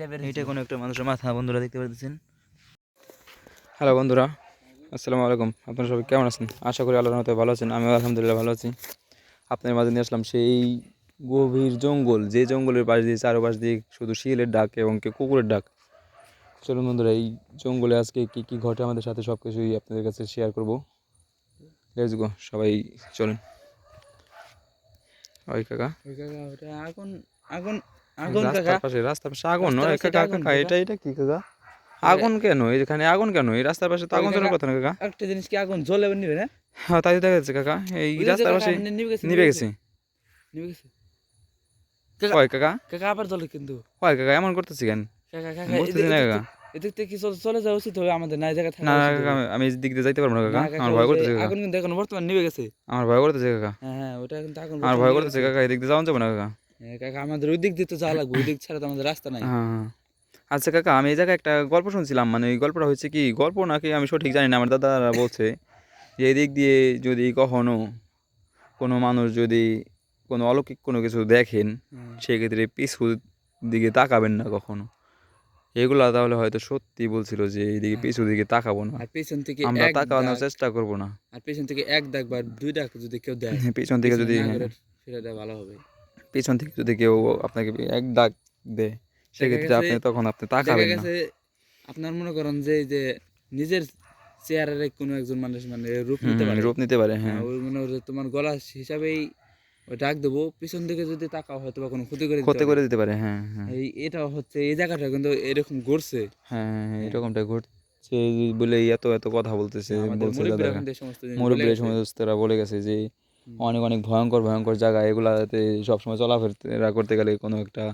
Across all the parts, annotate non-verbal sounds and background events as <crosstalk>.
এইটা কোনো একটা মানুষের মাথা বন্ধুরা দেখতে পাচ্ছেন হ্যালো বন্ধুরা। আসসালামু আলাইকুম। আপনারা সবাই কেমন আছেন? আশা করি আল্লাহর মতো ভালো আছেন। আমিও আলহামদুলিল্লাহ ভালো আছি। আপনার মাঝে নিয়ে আসলাম সেই গভীর জঙ্গল। যে জঙ্গলের পাশ দিয়ে চারপাশ দিয়ে শুধু শিয়ালের ডাক এবং কে কুকুরের ডাক। চলুন বন্ধুরা এই জঙ্গলে আজকে কী কী ঘটে আমাদের সাথে সব কিছুই আপনাদের কাছে শেয়ার করব। লেটস গো সবাই চলুন। ওই কাকা। ওই কাকা ওটা আগুন আগুন আগুন কাকা? রাস্তার পাশে রাস্তার পাশে আগুন নয় কাকা? কাকা। এটা এটা কি কাকা? আগুন কেন? এখানে আগুন কেন? এই রাস্তার পাশে তো আগুন কথা না কাকা? একটা জিনিস কি আগুন জ্বলে নিবে না? হ্যাঁ তাই তো দেখা যাচ্ছে কাকা। এই রাস্তার পাশে নি- নিভে গেছে নিভে গেছে। গেছে। কাকা- কাকা? আবার জ্বলে কিন্তু। হয় কাকা এমন করতেছি কেন? কাকা কাকা বুঝতেছি না কাকা। এদিক থেকে কি চলে যাওয়া উচিত হবে আমাদের না না। আমি- এই দিক দিয়ে যাইতে পারব না কাকা। আমার ভয় করতেছে কাকা। আগুন কিন্তু এখন বর্তমান গেছে। আমার ভয় করতেছে কাকা। হ্যাঁ হ্যাঁ ওটা কিন্তু আগুন আমার ভয় করতেছে কাকা এদিক দিয়ে যাওয়া যাবে না কাকা। কাকা আমাদের ওই দিক দিয়ে তো যাওয়া লাগবে ওই দিক ছাড়া তো আমাদের রাস্তা নাই। হ্যাঁ হ্যাঁ। আচ্ছা কাকা আমি এই জায়গায় একটা গল্প শুনছিলাম মানে এই গল্পটা হচ্ছে কি গল্প নাকি আমি সঠিক জানি না আমার দাদারা বলছে যে এই দিক দিয়ে যদি কখনো কোনো মানুষ যদি কোনো অলৌকিক কোনো কিছু দেখেন সেক্ষেত্রে পিছু দিকে তাকাবেন না কখনো। এগুলা তাহলে হয়তো সত্যি বলছিল যে এইদিকে পিছু দিকে তাকাবো না। আর পেছন থেকে আমরা তাকানোর চেষ্টা করব না। আর পেছন থেকে এক দাগ বা দুই দাগ যদি কেউ দেয় পিছন থেকে যদি হ্যাঁ, দেওয়া ভালো হবে। পিছন থেকে যদি কেউ আপনাকে এক ডাক দেয় সেক্ষেত্রে আপনি তখন আপনি তাকাবেন না। আপনার মনে করেন যে এই যে নিজের চেয়ারের কোনো একজন মানুষ মানে রূপ নিতে পারে। রূপ নিতে পারে হ্যাঁ। হ্যাঁ, ওই মনে তোমার গলা হিসাবেই ওই ডাক দেবো। পিছন দিকে যদি তাকাও হয়তো বা কোনো ক্ষতি করে ক্ষতি করে দিতে পারে হ্যাঁ হ্যাঁ। এই এটা হচ্ছে এই জায়গাটা কিন্তু এরকম ঘুরছে হ্যাঁ হ্যাঁ, এরকমটা ঘটছে। বলে এত এত কথা বলতেছে বলছে মুরব্বীরা। সমস্তরা বলে গেছে যে। অনেক অনেক ভয়ঙ্কর ভয়ঙ্কর জায়গা। এগুলাতে সবসময় চলাফেরা করতে গেলে কোনো একটা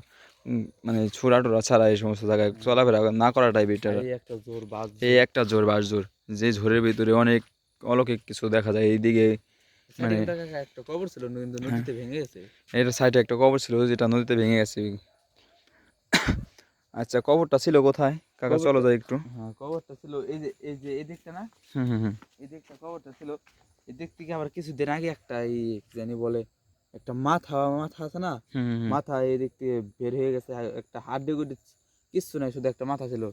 মানে ছোড়া টোরা ছাড়া এই সমস্ত জায়গায় চলাফেরা না করাটাই বেটার এই একটা জোর বাস এই একটা জোর যে ঝোরের ভিতরে অনেক অলৌকিক কিছু দেখা যায় এইদিকে মানে- একটা কবর ছিল কিন্তু নদীতে ভেঙে গেছে। এর সাইডে একটা কবর ছিল যেটা নদীতে ভেঙে গেছে। আচ্ছা কবরটা ছিল কোথায়? কাকা চলো যাই একটু। হ্যাঁ কবরটা ছিল এই যে এই যে এই দিকটা না? হুম হুম হুম। এই দিকটা কবরটা ছিল এই দিক থেকে আবার কিছুদিন আগে একটা এই জানি বলে একটা মাথা মাথা আছে না। মাথা এই দিক থেকে বের হয়ে গেছে একটা হাড্ডি গুড্ডি কিচ্ছু নাই শুধু একটা মাথা ছিল।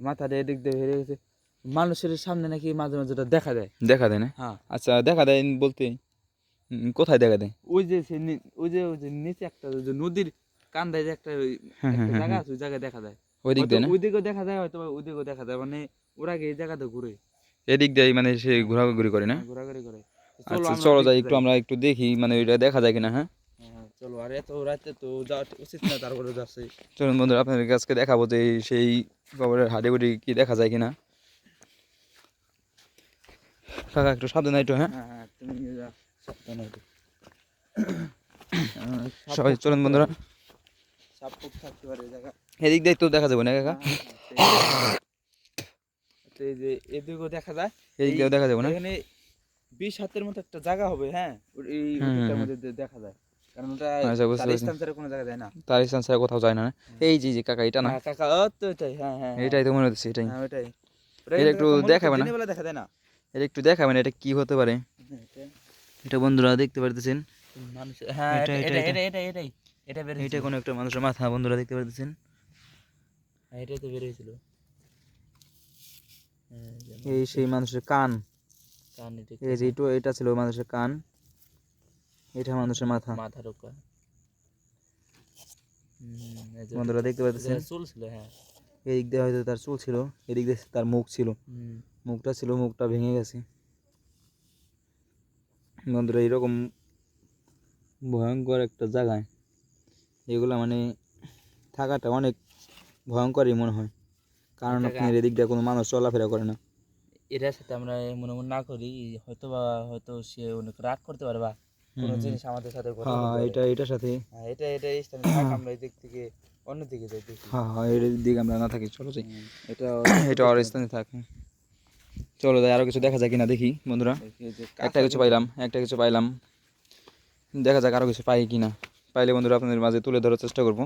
মাথাটা এদিক দিয়ে বের হয়ে গেছে। মানুষের সামনে নাকি মাঝে মাঝে ওটা দেখা যায় দেখা দেয় না? হ্যাঁ। আচ্ছা দেখা দেয় বলতে কোথায় দেখা দেয়? ওই যে সে ওই যে ওই যে নিচে একটা ওই যে নদীর কান্দায় যে একটা জায়গা। আছে ওই জায়গায় দেখা যায় ওই দিক দিয়ে ওই দিকেও দেখা যায় হয়তো ওই দিকেও দেখা যায় মানে ওরা আগে এই জায়গাতে ঘুরে। এদিক দিয়ে মানে সে ঘোরাঘুরি করে না? ঘোরাঘুরি করে। আচ্ছা চলো যাই একটু আমরা একটু দেখি মানে ওইটা দেখা যায় কিনা হ্যাঁ? হ্যাঁ, চলো আর এত রাতে তো যাওয়া উচিত না তারপরে যাচ্ছে। চলুন বন্ধুরা আপনাদের কাছকে দেখাবো যে সেই কবরের হাড়িগুড়ি কি দেখা যায় কিনা। কাকা একটু সাবধানে একটু হ্যাঁ? হ্যাঁ হ্যাঁ তুমি সাবধানে একটু। <coughs> সবাই চলুন বন্ধুরা। সাপ থাকতে পারে জায়গা এদিক দিয়ে তো দেখা যাবে না কাকা? হ্যাঁ, হ্যাঁ, তো এই যে এদিকেও দেখা যায়। এদিক দেখা যাবে না? এখানে বিশ হাতের মতো একটা জায়গা হবে হ্যাঁ? ও- এই হুম, ওদিকটার হুম, মধ্যে দেখা যায়। কারণ ওটা তার স্থান ছাড়া কোনো জায়গা যায় না। তার স্থান ছাড়া কোথাও যায় না না? এই জি জি কাকা এটা না? হ্যাঁ, কাকা তো এটাই হ্যাঁ হ্যাঁ হ্যাঁ, এটাই তো মনে হচ্ছে এটাই। হ্যাঁ ওটাই। এটা একটু দেখাবে না? দেখা যায় না? এটা একটু দেখাবেন এটা কি হতে পারে? এটা- এটা বন্ধুরা দেখতে পারতেছেন? হ্যাঁ এটা- এটা এটা- এটা এটা। এটাই এটা বের এটা কোনো একটা মানুষের মাথা বন্ধুরা দেখতে পারতেছেন? হ্যাঁ, এটাই তো বের হয়েছিল। হ্যাঁ, এই সেই মানুষের কান। এই যে এটা ছিল মানুষের কান। এটা মানুষের মাথা। মাথা ঢোকা হুম, এই যে বন্ধুরা দেখতে এটা চুল ছিল হ্যাঁ। এদিক দিয়ে হয়তো তার চুল ছিল এদিক দিয়ে তার মুখ ছিল। মুখটা ছিল মুখটা ভেঙে গেছে। বন্ধুরা এরকম ভয়ঙ্কর একটা জায়গায় এগুলো মানে থাকাটা অনেক ভয়ঙ্করই মনে হয়। কারণ আপনার এদিক দিয়ে কোনো মানুষ চলাফেরা করে না। এটার সাথে আমরা মনে মনে না করি হয়তো বা হয়তো সে অনেক রাগ করতে পারে বা কোনো জিনিস আমাদের সাথে ঘটে হ্যাঁ এটা এটার সাথে। হ্যাঁ এটা এটা এই স্থানে থাক আমরা এই দিক থেকে অন্য দিকে যাই দেখি। হ্যাঁ হ্যাঁ এর দিকে আমরা না থাকি চলো যাই। এটা <clears throat> এটা আর স্থানে থাকে চলো যাই আরও কিছু দেখা যায় কিনা দেখি বন্ধুরা। দেখি যে একটা কিছু পাইলাম একটা কিছু পাইলাম। দেখা যাক আরও কিছু পাই কিনা। পাইলে বন্ধুরা আপনাদের মাঝে তুলে ধরার চেষ্টা করব।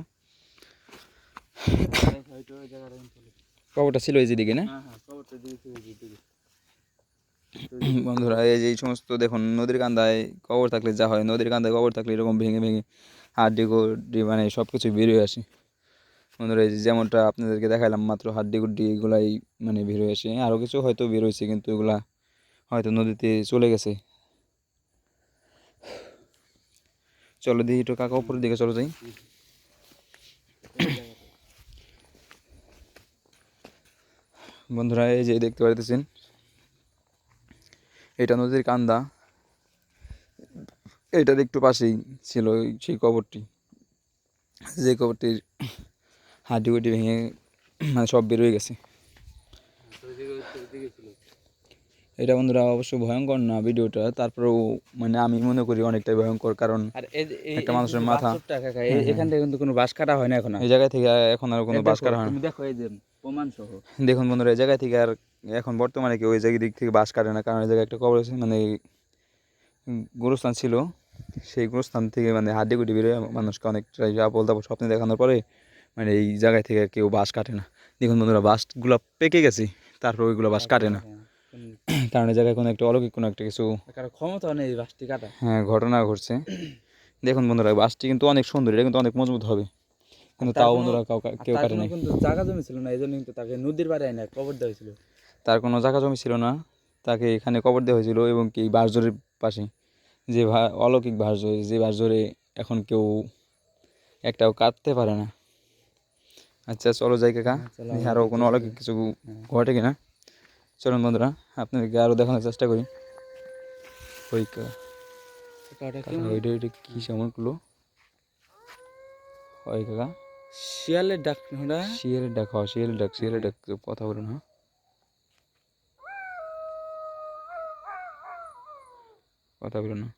হয়তো খবরটা ছিল এই যেদিকে না? হ্যাঁ হ্যাঁ <clears throat> বন্ধুরা এই যে এই সমস্ত দেখুন নদীর কান্দায় কবর থাকলে যা হয় নদীর কান্দায় কবর থাকলে এরকম ভেঙে ভেঙে হাড্ডি গুড্ডি মানে সব কিছু বেরিয়ে আসে। বন্ধুরা এই যেমনটা আপনাদেরকে দেখালাম মাত্র হাড্ডি গুড্ডি এগুলাই মানে বের হয়ে আসে। আরও কিছু হয়তো বের হয়েছে কিন্তু এগুলা হয়তো নদীতে চলে গেছে। চলো দিই একটু কাকা উপরের দিকে চলো যাই। বন্ধুরা, এই যে দেখতে পাইতেছেন এটা নদীর কান্দা। এটার একটু পাশেই ছিল সেই কবরটি। যে কবরটির হাড্ডি গুটি ভেঙে মানে সব বেরোয় গেছে। এটা বন্ধুরা অবশ্য ভয়ঙ্কর না ভিডিওটা তারপরেও মানে আমি মনে করি অনেকটাই ভয়ঙ্কর কারণ যে- একটা মানুষের মাথা। হ্যাঁ, হ্যাঁ। এখান থেকে কিন্তু কোনো বাঁশ কাটা হয় না এখন এই জায়গায় থেকে এখন আর কোনো বাস কাটা হয় না। দেখো এই যে প্রমাণ সহ দেখুন বন্ধুরা এই জায়গায় থেকে আর এখন বর্তমানে কেউ ওই জায়গায় দিক থেকে বাস কাটে না কারণ এই জায়গায় একটা কবর আছে মানে গোরস্থান ছিল। সেই গোরস্থান থেকে মানে হাড্ডি গুড্ডি বেরোয় মানুষকে অনেকটাই আপল তাপল স্বপ্নে দেখানোর পরে মানে এই জায়গায় থেকে কেউ বাস কাটে না। দেখুন বন্ধুরা বাসগুলো পেকে গেছে তারপর ওইগুলো বাস কাটে না। কারণ এই জায়গায় কোনো একটা অলৌকিক কোনো একটা কিছু ক্ষমতা নেই বাসটি কাটা হ্যাঁ ঘটনা ঘটছে। দেখুন বন্ধুরা বাসটি কিন্তু অনেক সুন্দর এটা কিন্তু অনেক মজবুত হবে। কিন্তু তাও বন্ধুরা কাউ কাটে নাই কিন্তু জায়গা জমি ছিল না এই জন্য কিন্তু তাকে নদীর বাড়ি আইনা কবর দেওয়া হয়েছিল। তার কোনো জায়গা জমি ছিল না তাকে এখানে কবর দেওয়া হয়েছিল এবং কি বাঁশজোরের পাশে। যে অলৌকিক বাঁশজোর যে বাঁশজোরে এখন কেউ একটাও কাটতে পারে না। আচ্ছা চলো যাই কাকা হ্যাঁ, আরও কোনো অলৌকিক কিছু ঘটে কিনা। চলুন বন্ধুরা আপনাদেরকে আরও দেখানোর চেষ্টা করি। ওই? ওইটা ওইটা কী সেমন করল? ওই কাকা। শিয়ালের ডাক ওটা? শিয়ালের ডাক হয় শিয়ালের ডাক শিয়ালের ডাক কথা বলুন হ্যাঁ কথা বলুন না।